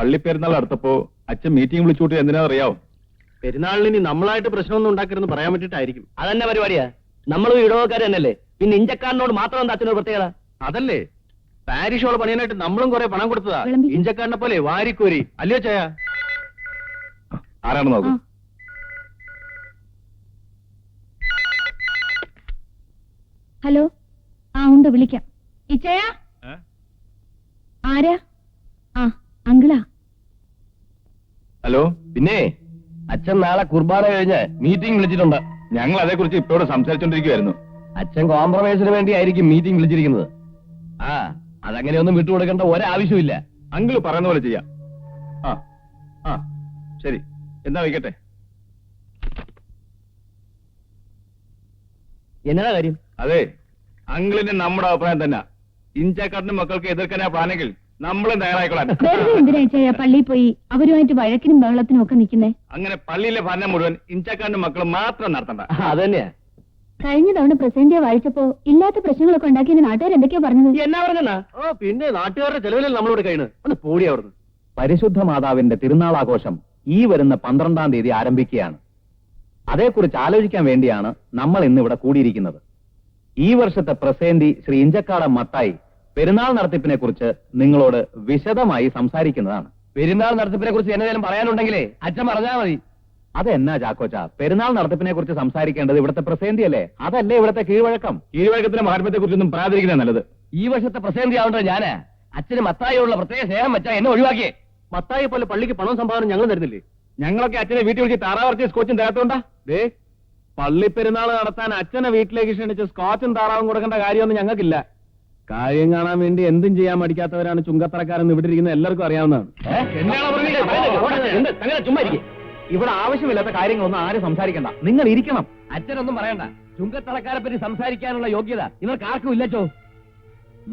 പള്ളിപ്പെരുന്നാൾ അടുത്തപ്പോ അച്ഛൻ മീറ്റിംഗ് വിളിച്ചുകൂട്ടി എന്തിനാ അറിയാവോ പെരുന്നാളിന് ഇനി നമ്മളായിട്ട് പ്രശ്നമൊന്നും ഉണ്ടാക്കരുതെന്ന് പറയാൻ വേണ്ടിട്ടായിരിക്കും അതന്നെ പരിപാടിയാ. നമ്മളും ഇടവക്കാർ തന്നെയല്ലേ? പിന്നെ ഇഞ്ചക്കാരനോട് മാത്രം എന്താ അച്ഛനൊരു പ്രത്യേകത? അതല്ലേ. പാരിഷ് ഹോൾ പണിയാനായിട്ട് നമ്മളും കുറെ പണം കൊടുത്തതാ. ഇഞ്ചക്കാരനെ പോലെ വാരിക്കോരി. അല്ലയോ ചായ? ആരാണെന്ന് നോക്കും. ഹലോ. ആ ഉണ്ട് വിളിക്കാം. ഇച്ചയാ ആരാ ആ അങ്കിളാ ഹലോ? പിന്നെ? അച്ഛൻ നാളെ കുർബാന കഴിഞ്ഞ് മീറ്റിംഗ് വിളിച്ചിട്ടുണ്ട്. ഞങ്ങൾ അതേക്കുറിച്ച് ഇപ്പോഴും സംസാരിച്ചോണ്ടിരിക്കുവായിരുന്നു. അച്ഛൻ കോംപ്രമൈസിന് വേണ്ടി ആയിരിക്കും മീറ്റിംഗ് വിളിച്ചിരിക്കുന്നത്. ആ അതങ്ങനെയൊന്നും വിട്ടുകൊടുക്കേണ്ട ഒരാവശ്യമില്ല അങ്കിൾ പറയുന്ന പോലെ ചെയ്യാം. ആ ആ ശരി. എന്താ വയ്ക്കട്ടെ? എന്നതാ കാര്യം? അതെ അങ്കിളിന്റെ നമ്മുടെ അഭിപ്രായം തന്നെ. ഇഞ്ചക്കാട്ടിന് മക്കൾക്ക് എതിർക്കാനാ പ്ലാനെങ്കിൽ നമ്മളും തയ്യാറായിക്കൊള്ളാൻ വെറുതെ എന്തിനാ പള്ളിയിൽ പോയി? അവരുമായിട്ട് വഴക്കിനും ബഹളത്തിനും ഒക്കെ നിൽക്കുന്നേ? അങ്ങനെ പള്ളിയിലെ ഭരണം മുഴുവൻ ഇഞ്ചക്കാരന്റെ മക്കൾ മാത്രം നടത്തണ്ട. അതന്നെയാ. കഴിഞ്ഞ തവണ പ്രസിഡന്റിയെ വായിച്ചപ്പോ ഇല്ലാത്ത പ്രശ്നങ്ങളൊക്കെ ഉണ്ടാക്കിയ നാട്ടുകാർ എന്തൊക്കെയാ പറഞ്ഞത്? എന്നാ പറഞ്ഞാ ഓ പിന്നെ നാട്ടുകാരുടെ ചെലവിലല്ല നമ്മളോട് കഴിയുന്നത് ഒന്ന് പോടി അവിടുന്ന്. പരിശുദ്ധ മാതാവിന്റെ തിരുനാളാഘോഷം ഈ വരുന്ന പന്ത്രണ്ടാം തീയതി ആരംഭിക്കുകയാണ്. അതേക്കുറിച്ച് ആലോചിക്കാൻ വേണ്ടിയാണ് നമ്മൾ ഇന്ന് ഇവിടെ കൂടിയിരിക്കുന്നത്. ഈ വർഷത്തെ പ്രസേന്തി ശ്രീ ഇഞ്ചക്കാട മത്തായി പെരുന്നാൾ നടത്തിപ്പിനെ കുറിച്ച് നിങ്ങളോട് വിശദമായി സംസാരിക്കുന്നതാണ്. പെരുന്നാൾ നടത്തിപ്പിനെ കുറിച്ച് എന്തെങ്കിലും പറയാനുണ്ടെങ്കിലേ അച്ഛൻ പറഞ്ഞാൽ മതി. അതെന്നാ ചാക്കോച്ച? പെരുന്നാൾ നടത്തിപ്പിനെ കുറിച്ച് സംസാരിക്കേണ്ടത് ഇവിടുത്തെ പ്രസേന്തി അല്ലേ അതല്ലേ ഇവിടുത്തെ കീഴ്വഴക്കം? കീഴ്വഴക്കത്തിന്റെ മഹാത്മ്യത്തെ കുറിച്ചൊന്നും പറയാതിരിക്കുന്ന നല്ലത്. ഈ വർഷത്തെ പ്രസേന്തി ആവേണ്ടത് ഞാൻ? അച്ഛന് മത്തായോടുള്ള പ്രത്യേക സ്നേഹം വെച്ചാ എന്നെ ഒഴിവാക്കിയേ. മത്തായി പോലെ പള്ളിക്ക് പണം സംഭാവന ഞങ്ങൾ തരുന്നില്ലേ? ഞങ്ങളൊക്കെ അച്ഛനെ വീട്ടിൽ വിളിച്ച് താറാവർത്തി സ്കോച്ചും തരാത്തോണ്ടാ? ദേ പള്ളി പെരുന്നാൾ നടത്താൻ അച്ഛനെ വീട്ടിലേക്ക് ക്ഷണിച്ച് സ്കോച്ചും താറാവും കൊടുക്കേണ്ട കാര്യമൊന്നും ഞങ്ങൾക്കില്ല. കാര്യം കാണാൻ വേണ്ടി എന്തും ചെയ്യാൻ മടിക്കാത്തവരാണ് ചുങ്കത്തറക്കാരെന്ന് ഇവിടെ ഇരിക്കുന്ന എല്ലാവർക്കും അറിയാവുന്നതാണ്. ചുമ്മാ ഇവിടെ ആവശ്യമില്ലാത്ത കാര്യങ്ങളൊന്നും ആരും സംസാരിക്കണ്ട. നിങ്ങൾ ഇരിക്കണം. അച്ഛനൊന്നും പറയണ്ട. ചുങ്കത്തറക്കാരെ പറ്റി സംസാരിക്കാനുള്ള യോഗ്യത ഇവർക്ക് ആർക്കും ഇല്ലച്ചോ.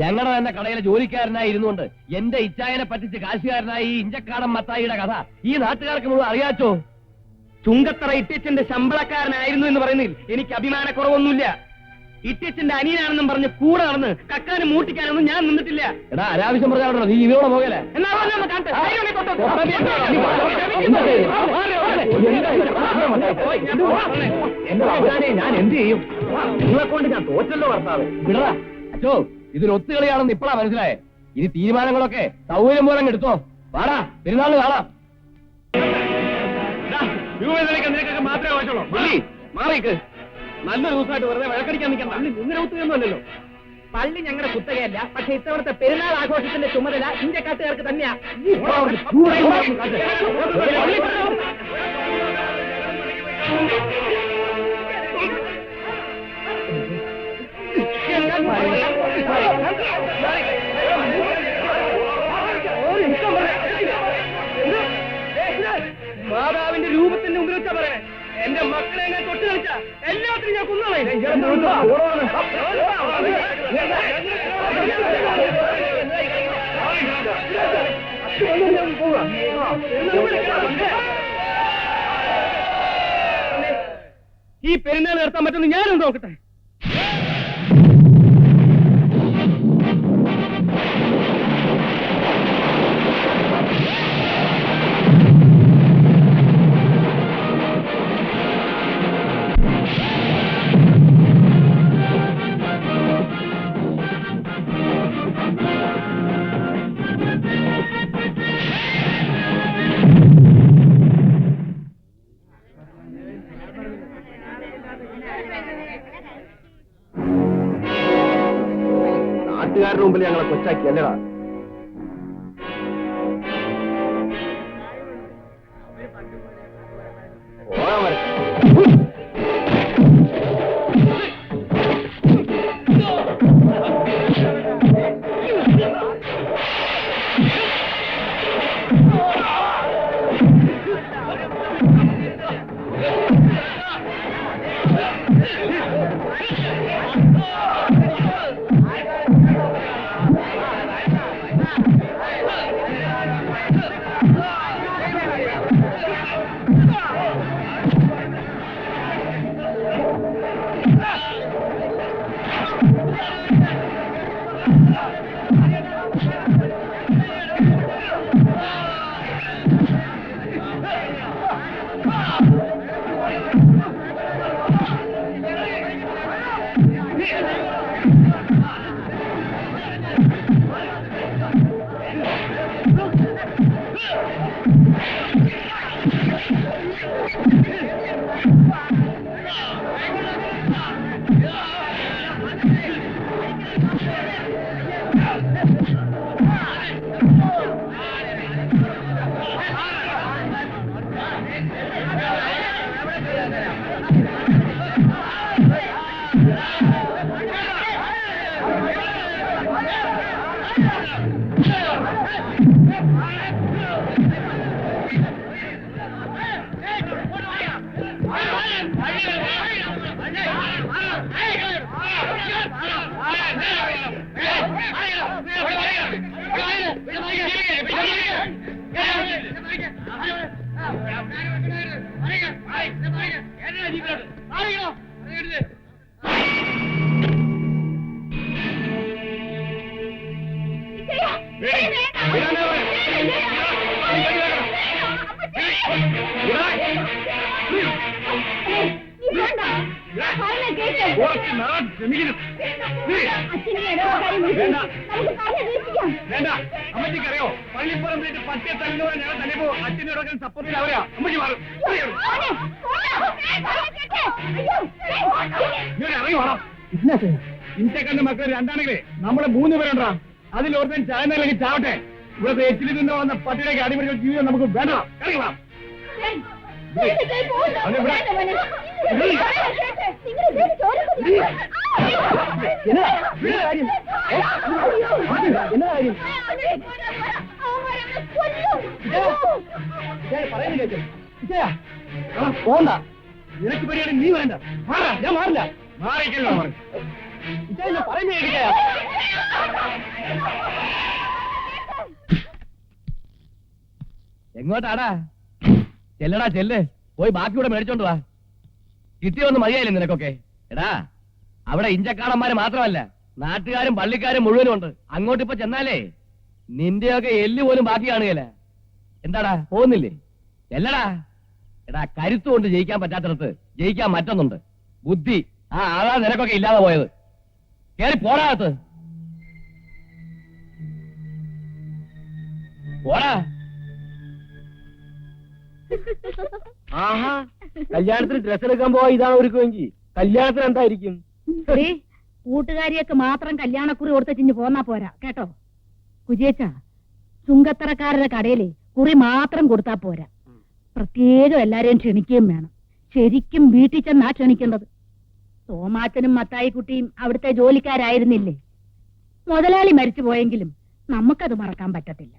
ഞങ്ങളുടെ തന്നെ കടയിലെ ജോലിക്കാരനായി ഇരുന്നുകൊണ്ട് എന്റെ ഇച്ചായനെ പറ്റിച്ച് കാശുകാരനായി ഈ ഇഞ്ചക്കാടൻ മത്തായിയുടെ കഥ ഈ നാട്ടുകാർക്ക് മുഴുവൻ അറിയാച്ചോ? ചുങ്കത്തറ ഇട്ടിച്ചന്റെ ശമ്പളക്കാരനായിരുന്നു എന്ന് പറയുന്നതിൽ എനിക്ക് അഭിമാനക്കുറവൊന്നുമില്ല. ഇട്ടിച്ചന്റെ അനിയനാണെന്നും പറഞ്ഞ് കൂടെ നടന്ന് കക്കാനും മൂട്ടിക്കാനൊന്നും ഞാൻ നിന്നിട്ടില്ല എടാ അനാവശ്യം പറഞ്ഞാണോ നീ ഇവയോടെ പോകല ഞാൻ എന്ത് ചെയ്യും നിങ്ങളെ കൊണ്ട് ഞാൻ തോറ്റല്ലോ ഭർത്താവ് വിടടാ അച്ചോ ഇതൊരു ഒത്തുകളിയാണെന്ന് ഇപ്പഴാ മനസ്സിലായേ ഇനി തീരുമാനങ്ങളൊക്കെ സൗകര്യം പോലെ എടുത്തോ വാടാ പെരുന്നാളിന് കാണാം നിനക്കൊക്കെ മാത്രമേ ആവശ്യമുള്ളൂ മാറിക്ക് നല്ലൊരു ദിവസമായിട്ട് വെറുതെ വഴക്കടിക്കാൻ നിൽക്കണ്ട. ഇങ്ങനെ ഒത്തുകയൊന്നും അല്ലല്ലോ. പള്ളി ഞങ്ങളുടെ കുത്തകയല്ല. പക്ഷെ ഇത്തവണത്തെ പെരുന്നാൾ ആഘോഷത്തിന്റെ ചുമതല ഇന്ത്യക്കാട്ടുകാർക്ക് തന്നെയാ. മാതാവിന്റെ രൂപത്തിന്റെ മുമ്പിൽ വെച്ചാ പറയണേ. എന്റെ മക്കളെ ഞാൻ തൊട്ട് കളിച്ച എല്ലാത്തിനും ഞാൻ കുന്നോളെ ഈ പെരുന്നാൾ നടത്താൻ പറ്റുന്ന ഞാനും നോക്കട്ടെ? നാട്ടുകാരുടെ മുമ്പിൽ ഞങ്ങളെ കൊച്ചാക്കി അല്ലടാ என்ன വേണ്ട അമ്മച്ചിക്കറിയോ? പള്ളിപ്പുറം പട്ടിയെ തല്ലുന്നവരെ ഞങ്ങൾ തല്ലിപ്പോ അച്ഛനോടൊക്കെ സപ്പോർട്ടിൽ അവരാ. അമ്മച്ചി മാറും. ഇങ്ങനെ ഇറങ്ങി വേണം ഇഞ്ചക്കണ്ട് മക്കൾ രണ്ടാണെങ്കിലേ നമ്മളെ മൂന്ന് പേരുണ്ടാ. ഓർത്തൻ ചായന്നല്ലെങ്കിൽ ചാവട്ടെ. ഇവിടെ നിന്ന് വന്ന പട്ടിയുടെ അടിപൊളി ജീവിതം നമുക്ക് വേണ്ട. ഇറങ്ങി വേണം പോണ്ട നിനക്ക് പരിപാടി നീ വേണ്ട മാറാ ഞാൻ മാറില്ല മാറിക്കല്ലോ പറഞ്ഞു കേൾക്കില്ല എങ്ങോട്ടാടാ? ചെല്ലടാ ചെല്ല്. പോയി ബാക്കി കൂടെ മേടിച്ചോണ്ട് വാ. കിട്ടിയൊന്ന് മതിയായില്ലേ നിനക്കൊക്കെ? എടാ അവിടെ ഇഞ്ചക്കാടന്മാര് മാത്രമല്ല നാട്ടുകാരും പള്ളിക്കാരും മുഴുവനും ഉണ്ട്. അങ്ങോട്ട് ഇപ്പൊ ചെന്നാലേ നിന്റെയൊക്കെ എല്ല് പോലും ബാക്കി കാണുകയില്ല. എന്താടാ പോകുന്നില്ലേ? ചെല്ലടാ. എടാ കരുത്തു കൊണ്ട് ജയിക്കാൻ പറ്റാത്തടത്ത് ജയിക്കാൻ മറ്റൊന്നുണ്ട്. ബുദ്ധി ആ ആളാ നിനക്കൊക്കെ ഇല്ലാതെ പോയത്. കേറി പോടാകത്ത് പോടാ. ആഹാ. കല്യാണത്തിന് ഡ്രസ് എടുക്കാൻ പോവാ ഇതാണ് ഒരുക്കുമെങ്കിൽ കല്യാണത്തിന് എന്തായിരിക്കും? കൂട്ടുകാരിയൊക്കെ മാത്രം കല്യാണക്കുറി കൊടുത്തിഞ്ഞ് പോന്നാ പോരാ കേട്ടോ? കുജിയച്ച ചുങ്കത്തറക്കാരുടെ കടയിലെ കുറി മാത്രം കൊടുത്താ പോരാ. പ്രത്യേകം എല്ലാരെയും ക്ഷണിക്കുകയും വേണം. ശരിക്കും വീട്ടിൽ ചെന്നാ ക്ഷണിക്കേണ്ടത്. തോമാച്ചനും മത്തായിക്കുട്ടിയും അവിടുത്തെ ജോലിക്കാരായിരുന്നില്ലേ? മുതലാളി മരിച്ചു പോയെങ്കിലും നമുക്കത് മറക്കാൻ പറ്റത്തില്ല.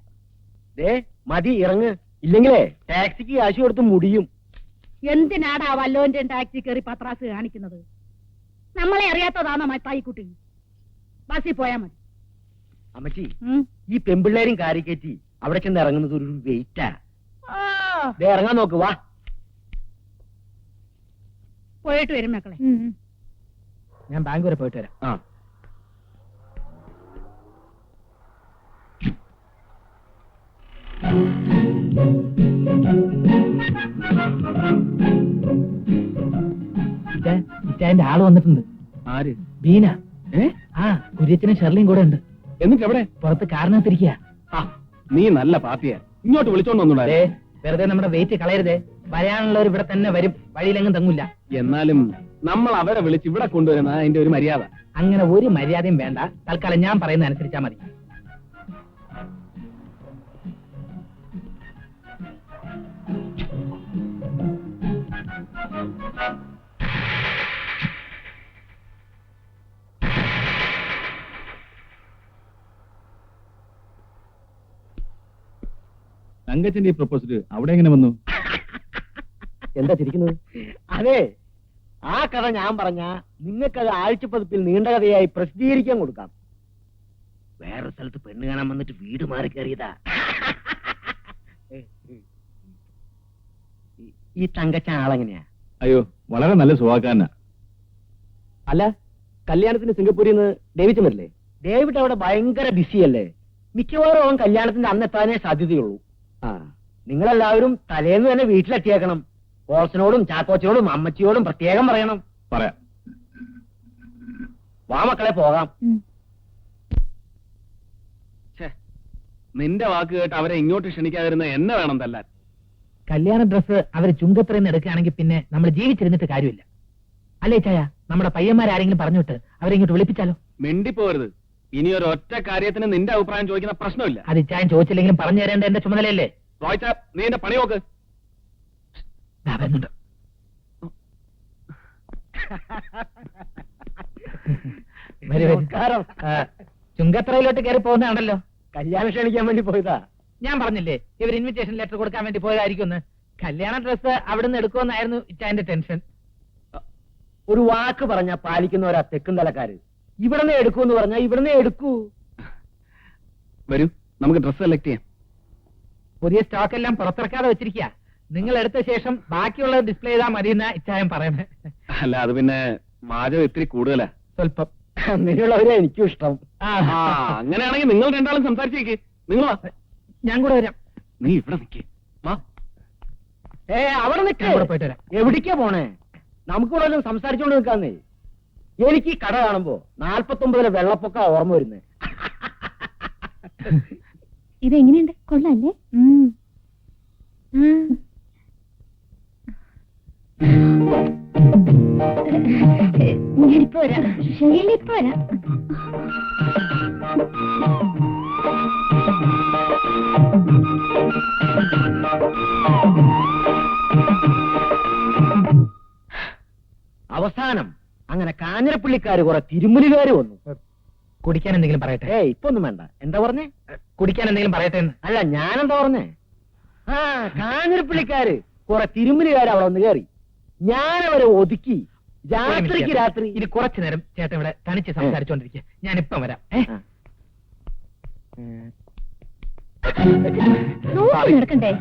ദേ മതി ഇറങ്ങ്. ഇല്ലെങ്കിലേ ടാക്സിക്ക് കാശ് കൊടുത്ത് മുടിയും. എന്തിനാടാ വല്ലോന്റെ ടാക്സി കയറി പത്രാസ് കാണിക്കുന്നത്? നമ്മളെ അറിയാത്തതാണോ മത്തായിക്കുട്ടി ബസ്സിൽ പോയാ മതി. അമ്മച്ചി ഉം. ഈ പെമ്പിള്ളേരും കാരിക്കറ്റി അവിടെ ചെന്ന് ഇറങ്ങുന്നത് ഒരു വെയിറ്റാ. ആ, ദേ ഇറങ്ങാൻ നോക്ക് വാ. പോയിട്ട് വരും മക്കളെ. ഞാൻ ബാങ്ക് വരെ പോയിട്ട് വരാം. ആ. ഇറ്റാന്റെ ആൾ വന്നിട്ടുണ്ട്. ആര്? ബീന. ആ കുര്യച്ചനും ഷെർലിയും കൂടെ ഉണ്ട്. എന്നിട്ട് എവിടെ പുറത്ത് കാരണത്തിരിക്കുക നീ നല്ല പാർട്ടിയാ. ഇങ്ങോട്ട് വിളിച്ചോണ്ട് വന്നൂടാ. വെറുതെ നമ്മുടെ വെയിറ്റ് കളയരുതേ. വരാനുള്ളവർ ഇവിടെ തന്നെ വരും. വഴിയിലെങ്ങും തങ്ങൂല. എന്നാലും നമ്മൾ അവരെ വിളിച്ച് ഇവിടെ കൊണ്ടുവരുന്ന അതിന്റെ ഒരു മര്യാദ. അങ്ങനെ ഒരു മര്യാദയും വേണ്ട. തൽക്കാലം ഞാൻ പറയുന്ന അനുസരിച്ചാ മതി. തങ്കച്ചന്റെ ഈ പ്രപ്പോസൽ അവിടെ എങ്ങനെ വന്നു? എന്താ ചിരിക്കുന്നത്? അതെ ആ കഥ ഞാൻ പറഞ്ഞ നിങ്ങൾക്കത് ആഴ്ചപ്പതിപ്പിൽ നീണ്ട കഥയായി പ്രസിദ്ധീകരിക്കാൻ കൊടുക്കാം. വേറെ സ്ഥലത്ത് പെണ്ണ് കാണാൻ വന്നിട്ട് വീട് മാറി കയറിയതാ. ഈ- തങ്കച്ച ആളെങ്ങനെയാ? അയ്യോ വളരെ നല്ല സ്വഭാവക്കാരനാ അല്ല കല്യാണത്തിന് സിംഗപ്പൂരിൽ നിന്ന് ഡേവിഡ് വരില്ലേ ഡേവിഡ് അവിടെ ഭയങ്കര ബിസിയല്ലേ? മിക്കവാറും അവൻ കല്യാണത്തിന്റെ അന്ന് എത്താനേ സാധ്യതയുള്ളൂ. ആ. നിങ്ങളെല്ലാവരും തലേന്ന് തന്നെ വീട്ടിലെത്തിയേക്കണം. ബോസിനോടും ചാക്കോച്ചനോടും അമ്മച്ചിയോടും പ്രത്യേകം പറയണം. പറയാം. വാ മക്കളെ പോകാം. നിന്റെ വാക്ക് കേട്ട് അവരെ ഇങ്ങോട്ട് ക്ഷണിക്കാതിരുന്ന എന്നെ വേണം തല്ലാൻ. കല്യാണ ഡ്രസ്സ് അവർ നിന്ന് എടുക്കുകയാണെങ്കിൽ പിന്നെ നമ്മൾ ജീവിച്ചിരുന്നിട്ട് കാര്യമില്ല. അല്ലേ ചായ? നമ്മുടെ പയ്യന്മാരാരെങ്കിലും പറഞ്ഞിട്ട് അവരെ ഇങ്ങോട്ട് വിളിപ്പിച്ചാലോ? മിണ്ടിപ്പോരുത്. ഇനി ഒരു ഒറ്റ കാര്യത്തിന് നിന്റെ അഭിപ്രായം ചോദിക്കുന്ന പ്രശ്നമില്ല. അത് ഞാൻ ചോദിച്ചില്ലെങ്കിലും പറഞ്ഞു തരേണ്ട എന്റെ ചുമതലയല്ലേ? റോയ്ച്ച നീ എന്റെ പണി നോക്ക്. ദാ വരുന്നുണ്ട്. വരൂ, വരൂ. ആ, ചുങ്കത്രയിലോട്ട് കയറി പോകുന്നതാണല്ലോ. കല്യാണം ക്ഷണിക്കാൻ വേണ്ടി പോയതാ. ഞാൻ പറഞ്ഞില്ലേ ഇവർ ഇൻവിറ്റേഷൻ ലെറ്റർ കൊടുക്കാൻ വേണ്ടി പോയതായിരിക്കും കല്യാണ ഡ്രസ്സ് അവിടുന്ന് എടുക്കുമെന്നായിരുന്നു ഇച്ചാന്റെ ടെൻഷൻ ഒരു വാക്ക് പറഞ്ഞ പാലിക്കുന്നവരാ തെക്കും തലക്കാര് ഇവിടുന്ന് എടുക്കൂന്ന് പറഞ്ഞാ ഇവിടെ ഇവിടുന്ന് എടുക്കൂ. വരൂ നമുക്ക് ഡ്രസ് സെലക്ട് ചെയ്യാം. പുതിയ സ്റ്റോക്ക് എല്ലാം പുറത്തിറക്കാതെ വെച്ചിരിക്കുക നിങ്ങൾ എടുത്ത ശേഷം ബാക്കിയുള്ളത് ഡിസ്പ്ലേ ചെയ്താൽ മതി എന്നാ ഇച്ചായം പറയുന്നത് അല്ല അത് പിന്നെ വാചകം ഇത്തിരി കൂടുതലാ. സ്വല്പം. അങ്ങനെയുള്ളവരെ എനിക്കും ഇഷ്ടം. ആ, അങ്ങനെയാണെങ്കിൽ നിങ്ങൾ രണ്ടാളും സംസാരിച്ചേക്ക്. നിങ്ങൾ വാ. ഞാൻ കൂടെ വരാം. നീ ഇവിടെ നിൽക്കേ വാ. ഏ അവിടെ നിൽക്ക് ഞാൻ കൂടെ പോയിട്ട് വരാം. എവിടേക്കാ പോണേ? നമുക്കിവിടെ വല്ലതും സംസാരിച്ചോണ്ട് നിൽക്കാന്നേ. എനിക്ക് ഈ കട കാണുമ്പോ നാൽപ്പത്തൊമ്പതിലെ വെള്ളപ്പൊക്ക ഓർമ്മ വരുന്നേ. ഇതെങ്ങനെയുണ്ട്? കൊള്ളാല്ലേ? കൊള്ളല്ലേ. ഞാനിപ്പോ വരാം. ശരിയിലിപ്പോ വരാം. കാഞ്ഞിരപ്പള്ളിക്കാര് കുറെ തിരുമുലുകാര് വന്നു. കുടിക്കാൻ എന്തെങ്കിലും പറയട്ടെ? ഏ ഇപ്പൊ ഒന്നും വേണ്ട. എന്താ പറഞ്ഞേ? കുടിക്കാൻ എന്തെങ്കിലും പറയട്ടെ അല്ല ഞാൻ എന്താ പറഞ്ഞേ? ആ കാഞ്ഞിരപ്പള്ളിക്കാര് കുറെ തിരുമുലുകാര് അവിടെ വന്ന് കയറി. ഞാനവരെ ഒതുക്കി. രാത്രിക്ക് രാത്രി ഇനി കുറച്ചു നേരം ചേട്ടൻ ഇവിടെ തനിച്ച് സംസാരിച്ചോണ്ടിരിക്കുക ഞാൻ ഇപ്പം വരാം. ഏ? നടക്കണ്ടേ ഏ,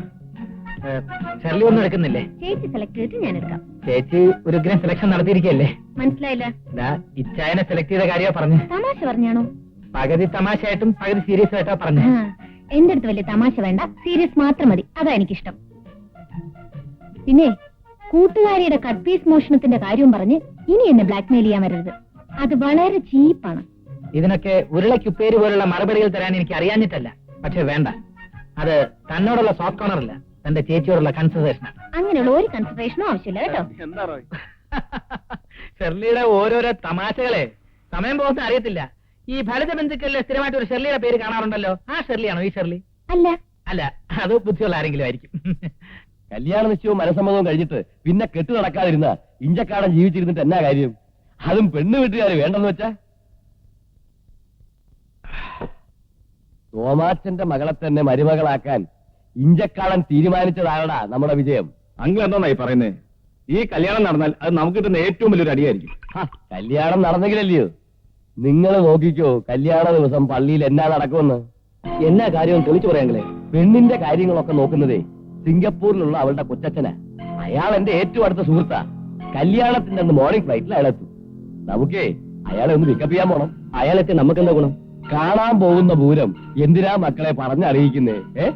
ഷെർലി ഒന്നും എടുക്കുന്നില്ലേ? ചേച്ചി സെലക്ട് ചെയ്തിട്ട് ഞാൻ എടുക്കാം. ചേച്ചി ഒരു ഗ്രാം സെലക്ഷൻ നടത്തിയിരിക്കല്ലേ മനസ്സിലായില്ല. ദാ ഇച്ചായനെ സെലക്ട് ചെയ്ത കാര്യമാ പറഞ്ഞു. തമാശ പറഞ്ഞാണോ? പകുതി തമാശയായിട്ടും പകുതി സീരിയസ് ആയിട്ടാ പറഞ്ഞു. എന്റെ അടുത്ത് വലിയ തമാശ വേണ്ട. സീരിയസ് മാത്രം മതി. അതാ എനിക്കിഷ്ടം. പിന്നെ കൂട്ടുകാരിയുടെ കട്ട് പീസ് മോഷണത്തിന്റെ കാര്യവും പറഞ്ഞ് ഇനി എന്നെ ബ്ലാക്ക്മെയിൽ ചെയ്യാൻ വരരുത്. അത് വളരെ ചീപ്പാണ്. ഇതിനൊക്കെ ഉരുളക്കുപ്പേര് പോലുള്ള മറുപടികൾ തരാൻ എനിക്ക് അറിയാഞ്ഞിട്ടല്ല പക്ഷെ വേണ്ട. അത് തന്നോടുള്ള സോഫ്റ്റ് കോണറല്ല തന്റെ ചേച്ചിയോടുള്ള കൺസിഡറേഷനാണ് അങ്ങനെയുള്ള ഒരു കൺസിഡറേഷനും ആവശ്യമില്ല കേട്ടോ. ഷെർലിയുടെ ഓരോരോ തമാശകളെ സമയം പോകുന്ന അറിയത്തില്ല. ഈ ഫലിത ബന്ധുക്കളിലെ സ്ഥിരമായിട്ട് ഒരു ഷെർലിയുടെ പേര് കാണാറുണ്ടല്ലോ. ആ ഷെർലിയാണോ ഈ ഷെർലി? അല്ല. അല്ല അത് ബുദ്ധിയുള്ള ആരെങ്കിലും ആയിരിക്കും. കല്യാണ നിശ്ചയവും മനസ്സമ്മതവും കഴിഞ്ഞിട്ട് പിന്നെ കെട്ടു നടക്കാതിരുന്ന ഇഞ്ചക്കാടൻ ജീവിച്ചിരുന്നിട്ട് എന്നാ കാര്യം? അതും പെണ്ണ് വീട്ടുകാർ വേണ്ടെന്ന് വെച്ചാ? തോമാച്ചന്റെ മകളെ തന്നെ മരുമകളാക്കാൻ ഇഞ്ചക്കാടൻ തീരുമാനിച്ചതാണടാ നമ്മുടെ വിജയം. അങ്കിൾ എന്തായി പറയുന്നത് ഈ കല്യാണം നടന്നാൽ അത് നമുക്ക് കിട്ടുന്ന ഏറ്റവും വലിയൊരു അടിയായിരിക്കും. കല്യാണം നടന്നെങ്കിലല്ലയോ? നിങ്ങൾ നോക്കിക്കോ കല്യാണ ദിവസം പള്ളിയിൽ എന്നാ നടക്കുമെന്ന്. എന്നാ കാര്യം തെളിച്ചു പറയാങ്ങളെ പെണ്ണിന്റെ കാര്യങ്ങളൊക്കെ നോക്കുന്നതേ സിംഗപ്പൂരിലുള്ള അവളുടെ കൊച്ചച്ഛനാ. അയാൾ എന്റെ ഏറ്റവും അടുത്ത സുഹൃത്താ. കല്യാണത്തിന്റെ അന്ന് മോർണിംഗ് ഫ്ലൈറ്റിൽ അയാളെത്തും. നമുക്കേ അയാളെ ഒന്ന് പിക്കപ്പ് ചെയ്യാൻ പോണം. അയാളെത്തി നമുക്കെന്താ ഗുണം? കാണാൻ പോകുന്ന പൂരം എന്തിനാ മക്കളെ പറഞ്ഞറിയിക്കുന്നേ? ഏ?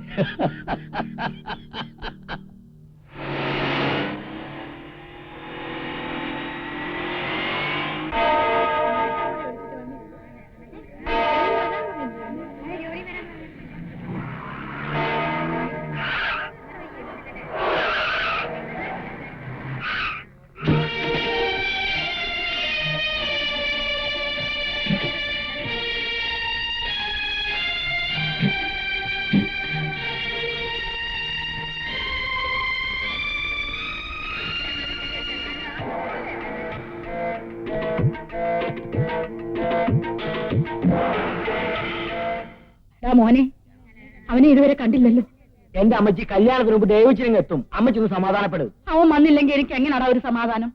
മോനെ? അവനെ ഇതുവരെ കണ്ടില്ലല്ലോ. എന്റെ അമ്മച്ചി കല്യാണത്തിന് മുമ്പ് ദൈവച്ചിനെങ്കിൽ എത്തും. അമ്മച്ചി ഒന്ന് സമാധാനപ്പെടും. അവൻ വന്നില്ലെങ്കിൽ എനിക്ക് എങ്ങനെയാണ് ഒരു സമാധാനം?